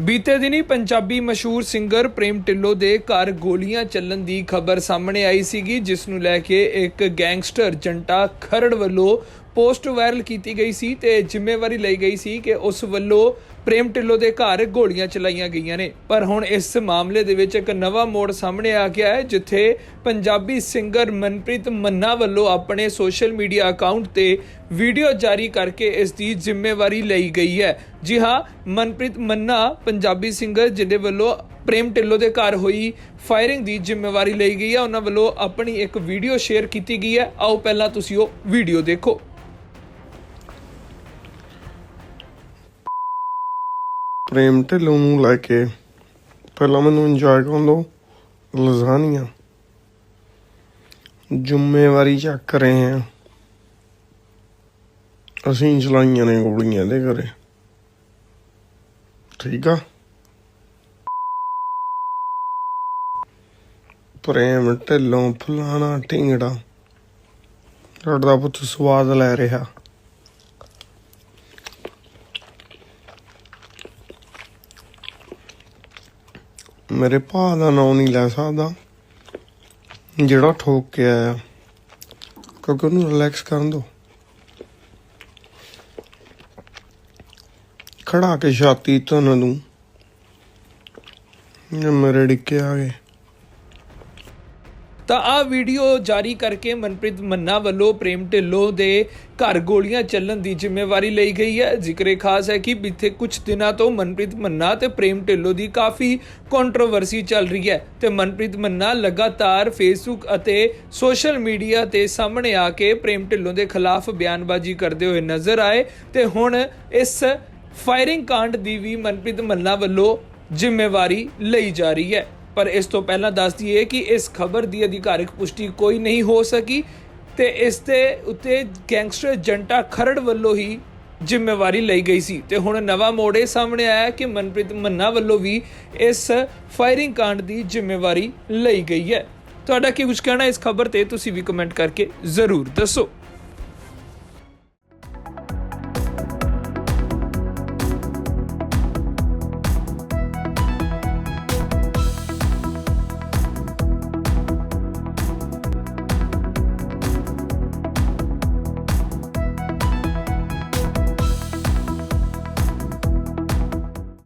ਬੀਤੇ ਦਿਨੀ ਪੰਜਾਬੀ ਮਸ਼ਹੂਰ ਸਿੰਗਰ ਪ੍ਰੇਮ ਢਿੱਲੋਂ ਦੇ ਘਰ ਗੋਲੀਆਂ ਚੱਲਣ ਦੀ ਖਬਰ ਸਾਹਮਣੇ ਆਈ ਸੀਗੀ, ਜਿਸ ਨੂੰ ਲੈ ਕੇ ਇੱਕ ਗੈਂਗਸਟਰ ਜੰਟਾ ਖਰੜ ਵੱਲੋਂ ਪੋਸਟ ਵਾਇਰਲ ਕੀਤੀ ਗਈ ਸੀ ਤੇ ਜ਼ਿੰਮੇਵਾਰੀ ਲਈ ਗਈ ਸੀ ਕਿ ਉਸ ਵੱਲੋਂ ਪ੍ਰੇਮ ਢਿੱਲੋਂ ਦੇ ਘਰ ਗੋਲੀਆਂ ਚਲਾਈਆਂ ਗਈਆਂ ਨੇ। ਪਰ ਹੁਣ ਇਸ ਮਾਮਲੇ ਦੇ ਵਿੱਚ ਇੱਕ ਨਵਾਂ ਮੋੜ ਸਾਹਮਣੇ ਆ ਗਿਆ ਹੈ, ਜਿੱਥੇ ਪੰਜਾਬੀ ਸਿੰਗਰ ਮਨਪ੍ਰੀਤ ਮੰਨਾ ਵੱਲੋਂ ਆਪਣੇ ਸੋਸ਼ਲ ਮੀਡੀਆ ਅਕਾਊਂਟ ਤੇ ਵੀਡੀਓ ਜਾਰੀ ਕਰਕੇ ਇਸ ਦੀ ਜ਼ਿੰਮੇਵਾਰੀ ਲਈ ਗਈ ਹੈ। ਜੀ ਹਾਂ, ਮਨਪ੍ਰੀਤ ਮੰਨਾ ਪੰਜਾਬੀ ਸਿੰਗਰ, ਜਿਹਦੇ ਵੱਲੋਂ ਪ੍ਰੇਮ ਢਿੱਲੋਂ ਦੇ ਘਰ ਹੋਈ ਫਾਇਰਿੰਗ ਦੀ ਜ਼ਿੰਮੇਵਾਰੀ ਲਈ ਗਈ ਹੈ। ਉਹਨਾਂ ਵੱਲੋਂ ਆਪਣੀ ਇੱਕ ਵੀਡੀਓ ਸ਼ੇਅਰ ਕੀਤੀ ਗਈ ਹੈ। ਆਓ ਪਹਿਲਾਂ ਤੁਸੀਂ ਉਹ ਵੀਡੀਓ ਦੇਖੋ। ਪ੍ਰੇਮ ਢਿੱਲੋਂ ਨੂੰ ਲੈ ਕੇ ਪਹਿਲਾਂ ਮੈਨੂੰ ਇੰਜੋਏ ਕਰਨ ਦਿਓ ਲਜ਼ਾਨੀਆਂ। ਜ਼ਿੰਮੇਵਾਰੀ ਚੱਕ ਰਹੇ ਹਾਂ। ਅਸੀਂ ਚਲਾਈਆਂ ਨੇ ਗੋਲੀਆਂ ਦੇ ਘਰੇ। ਠੀਕ ਆ? ਪ੍ਰੇਮ ਢਿੱਲੋਂ ਫਲਾਣਾ ਢਿੰਗੜਾ। ਤੁਹਾਡਾ ਪੁੱਤ ਸਵਾਦ ਲੈ ਰਿਹਾ। ਮੇਰੇ ਭਾ ਦਾ ਨਾਂ ਨਹੀਂ ਲੈ ਸਕਦਾ। ਜਿਹੜਾ ਠੋਕ ਕੇ ਆਇਆ। ਕਿਉਂਕਿ ਉਹਨੂੰ ਰਿਲੈਕਸ ਕਰਨ ਦੋ। ਖੜਾ ਕੇ ਛਾਤੀ ਧਨ ਦੂੰ। ਮੇਰੇ ਡਿੱਕੇ ਆ ਗਏ। ਤਾਂ ਆਹ ਵੀਡੀਓ ਜਾਰੀ ਕਰਕੇ ਮਨਪ੍ਰੀਤ ਮੰਨਾ ਵੱਲੋਂ ਪ੍ਰੇਮ ਢਿੱਲੋਂ ਦੇ ਘਰ ਗੋਲੀਆਂ ਚੱਲਣ ਦੀ ਜ਼ਿੰਮੇਵਾਰੀ ਲਈ ਗਈ ਹੈ। ਜ਼ਿਕਰੇ ਖਾਸ ਹੈ ਕਿ ਬੀਤੇ ਕੁਝ ਦਿਨਾਂ ਤੋਂ ਮਨਪ੍ਰੀਤ ਮੰਨਾ ਤੇ ਪ੍ਰੇਮ ਢਿੱਲੋਂ ਦੀ ਕਾਫੀ ਕੰਟਰੋਵਰਸੀ ਚੱਲ ਰਹੀ ਹੈ ਤੇ ਮਨਪ੍ਰੀਤ ਮੰਨਾ ਲਗਾਤਾਰ ਫੇਸਬੁੱਕ ਅਤੇ ਸੋਸ਼ਲ ਮੀਡੀਆ ਤੇ ਸਾਹਮਣੇ ਆ ਕੇ ਪ੍ਰੇਮ ਢਿੱਲੋਂ ਦੇ ਖਿਲਾਫ ਬਿਆਨਬਾਜ਼ੀ ਕਰਦੇ ਹੋਏ ਨਜ਼ਰ ਆਏ ਤੇ ਹੁਣ ਇਸ ਫਾਇਰਿੰਗ ਕਾਂਡ ਦੀ ਵੀ ਮਨਪ੍ਰੀਤ ਮੰਨਾ ਵੱਲੋਂ ਜ਼ਿੰਮੇਵਾਰੀ ਲਈ ਜਾ ਰਹੀ ਹੈ। ਪਰ ਇਸ ਤੋਂ ਪਹਿਲਾਂ ਦੱਸ ਦਈਏ ਕਿ ਇਸ ਖਬਰ ਦੀ ਅਧਿਕਾਰਿਕ ਪੁਸ਼ਟੀ ਕੋਈ ਨਹੀਂ ਹੋ ਸਕੀ ਤੇ ਇਸ ਦੇ ਉੱਤੇ ਗੈਂਗਸਟਰ ਜੰਟਾ ਖਰੜ ਵੱਲੋਂ ਹੀ ਜ਼ਿੰਮੇਵਾਰੀ ਲਈ ਗਈ ਸੀ। ਤੇ ਹੁਣ ਨਵਾਂ ਮੋੜ ਇਹ ਸਾਹਮਣੇ ਆਇਆ ਕਿ ਮਨਪ੍ਰੀਤ ਮੰਨਾ ਵੱਲੋਂ ਵੀ ਇਸ ਫਾਇਰਿੰਗ ਕਾਂਡ ਦੀ ਜ਼ਿੰਮੇਵਾਰੀ ਲਈ ਗਈ ਹੈ। ਤੁਹਾਡਾ ਕੀ ਕੁਝ ਕਹਿਣਾ ਇਸ ਖਬਰ ਤੇ? ਤੁਸੀਂ ਵੀ ਕਮੈਂਟ ਕਰਕੇ ਜ਼ਰੂਰ ਦੱਸੋ।